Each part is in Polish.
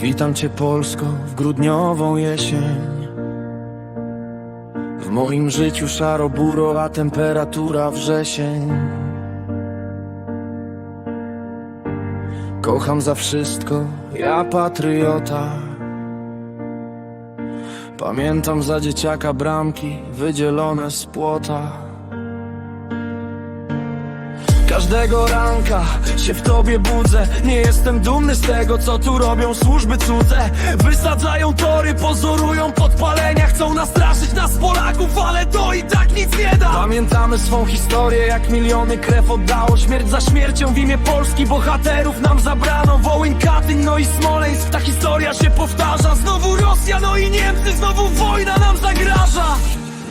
Witam cię Polsko w grudniową jesień. W moim życiu szaro-buro, a temperatura wrzesień. Kocham za wszystko, ja patriota. Pamiętam za dzieciaka bramki wydzielone z płota Każdego ranka się w tobie budzę. Nie jestem dumny z tego, co tu robią służby cudze. Wysadzają tory, pozorują podpalenia Chcą nastraszyć nas Polaków, ale to i tak nic nie da. Pamiętamy swą historię, jak miliony krew oddało. Śmierć za śmiercią w imię Polski Bohaterów nam zabrano. Wołyń, Katyń, no i Smoleńsk. Ta historia się powtarza. Znowu Rosja, no i Niemcy. Znowu wojna nam zagraża.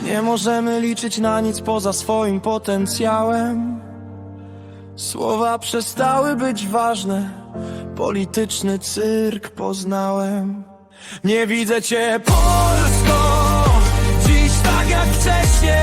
Nie możemy liczyć na nic poza swoim potencjałem Słowa przestały być ważne, polityczny cyrk poznałem. Nie widzę cię, Polsko, dziś tak jak wcześniej.